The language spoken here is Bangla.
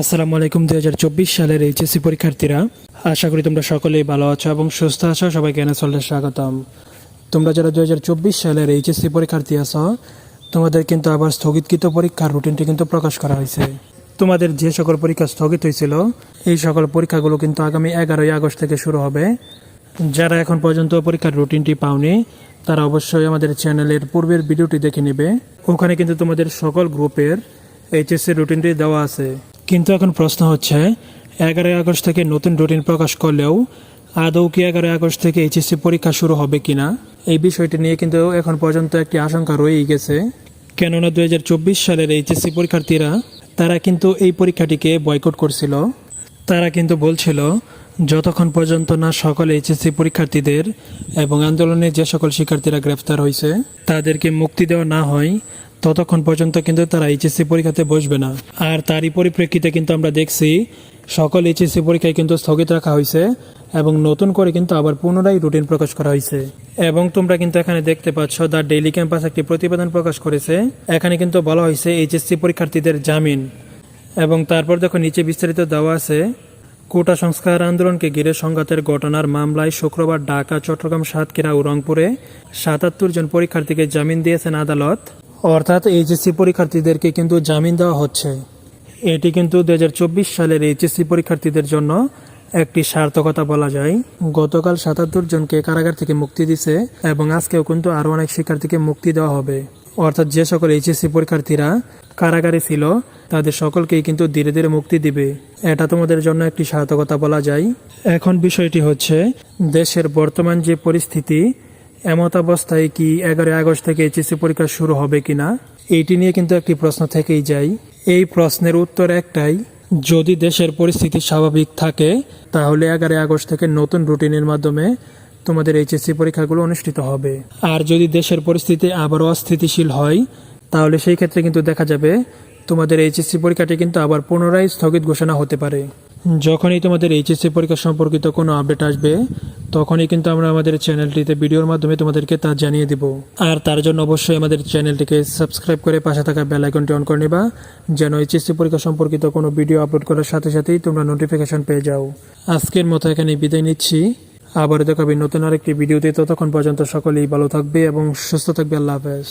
আসসালামু আলাইকুম, দুই হাজার চব্বিশ সালের এইচএসসি পরীক্ষার্থীরা। আশা করি তোমরা সকলেই ভালো আছো এবং সুস্থ আছো, সবাইকে এনে চলতে স্বাগতম। তোমরা যারা দুই হাজার চব্বিশ সালের এইচএসসি পরীক্ষার্থী আছো, তোমাদের কিন্তু আবার স্থগিতকৃত পরীক্ষার রুটিনটি কিন্তু প্রকাশ করা হয়েছে। তোমাদের যে সকল পরীক্ষা স্থগিত হয়েছিল, এই সকল পরীক্ষাগুলো কিন্তু আগামী এগারোই আগস্ট থেকে শুরু হবে। যারা এখন পর্যন্ত পরীক্ষার রুটিনটি পাওনি, তারা অবশ্যই আমাদের চ্যানেলের পূর্বের ভিডিওটি দেখে নেবে। ওখানে কিন্তু তোমাদের সকল গ্রুপের এইচএসসি রুটিনটি দেওয়া আছে। কিন্তু এখন প্রশ্ন হচ্ছে, এগারোই আগস্ট থেকে নতুন রুটিন প্রকাশ করলেও আদৌ কি এগারোই আগস্ট থেকে এইচএসসি পরীক্ষা শুরু হবে কি না এই বিষয়টি নিয়ে কিন্তু এখন পর্যন্ত একটি আশঙ্কা রয়েই গেছে। কেননা দুই হাজার চব্বিশ সালের এইচএসসি পরীক্ষার্থীরা, তারা কিন্তু এই পরীক্ষাটিকে বয়কট করছিল। তারা কিন্তু বলছিল যতক্ষণ পর্যন্ত না সকল এইচএসসি পরীক্ষার্থীদের এবং আন্দোলনে যে সকল শিক্ষার্থীরা গ্রেফতার হয়েছে, তাদেরকে মুক্তি দেওয়া না হয়, ততক্ষণ পর্যন্ত কিন্তু তারা এইচএসসি পরীক্ষাতে বসবে না। আর তারই পরিপ্রেক্ষিতে কিন্তু আমরা দেখছি, সকল এইচএসসি পরীক্ষায় কিন্তু স্থগিত রাখা হয়েছে এবং নতুন করে কিন্তু আবার পুনরায় রুটিন প্রকাশ করা হয়েছে। এবং তোমরা কিন্তু এখানে দেখতে পাচ্ছ দ্য ডেইলি ক্যাম্পাস একটি প্রতিবেদন প্রকাশ করেছে। এখানে কিন্তু বলা হয়েছে এইচএসসি পরীক্ষার্থীদের জামিন। এবং তারপর দেখো নিচে বিস্তারিত দেওয়া আছে কোটা সংস্কার আন্দোলনকে ঘিরে সংঘাতের ঘটনার মামলায় শুক্রবার ঢাকা, চট্টগ্রাম, সাতক্ষীরা ও রংপুরে সাতাত্তর জন পরীক্ষার্থীকে জামিন দিয়েছেন আদালত। অর্থাৎ এইচএসসি পরীক্ষার্থীদেরকে কিন্তু জামিন দেওয়া হচ্ছে। এটি কিন্তু দু হাজার চব্বিশ সালের এইচএসসি পরীক্ষার্থীদের জন্য একটি সার্থকতা বলা যায়। গতকাল সাতাত্তর জনকে কারাগার থেকে মুক্তি দিছে এবং আজকেও কিন্তু আরও অনেক শিক্ষার্থীকে মুক্তি দেওয়া হবে। অর্থাৎ যে সকল এইচএসসি পরীক্ষার্থীরা কারাগারে ছিল, তাদের সকলকেই কিন্তু ধীরে ধীরে মুক্তি দিবে। এটা তোমাদের জন্য একটি সার্থকতা বলা যায়। এখন বিষয়টি হচ্ছে, দেশের বর্তমান যে পরিস্থিতি, এমত অবস্থায় কি এগারোই আগস্ট থেকে এইচএসসি পরীক্ষা শুরু হবে কিনা এইটি নিয়ে কিন্তু একটি প্রশ্ন থেকেই যায়। এই প্রশ্নের উত্তর একটাই, যদি দেশের পরিস্থিতি স্বাভাবিক থাকে, তাহলে এগারোই আগস্ট থেকে নতুন রুটিনের মাধ্যমে তোমাদের এইচএসসি পরীক্ষাগুলো অনুষ্ঠিত হবে। আর যদি দেশের পরিস্থিতি আবারও অস্থিতিশীল হয়, তাহলে সেই ক্ষেত্রে কিন্তু দেখা যাবে তোমাদের এইচএসসি পরীক্ষাটি কিন্তু আবার পুনরায় স্থগিত ঘোষণা হতে পারে। যখনই তোমাদের এইচএসসি পরীক্ষা সম্পর্কিত কোনো আপডেট আসবে, তখনই কিন্তু আমরা আমাদের চ্যানেলটিতে ভিডিওর মাধ্যমে তোমাদেরকে তা জানিয়ে দেব। আর তার জন্য অবশ্যই আমাদের চ্যানেলটিকে সাবস্ক্রাইব করে পাশে থাকা বেল আইকনটি অন করে নেবা, যেন এইচএসসি পরীক্ষা সম্পর্কিত কোনো ভিডিও আপলোড করার সাথে সাথেই তোমরা নোটিফিকেশন পেয়ে যাও। আজকের মতো এখানে বিদায় নিচ্ছি। আবার দেখাবি নতুন আরেকটি ভিডিওতে। ততক্ষণ পর্যন্ত সকলেই ভালো থাকবে এবং সুস্থ থাকবে। আল্লাহ হাফেজ।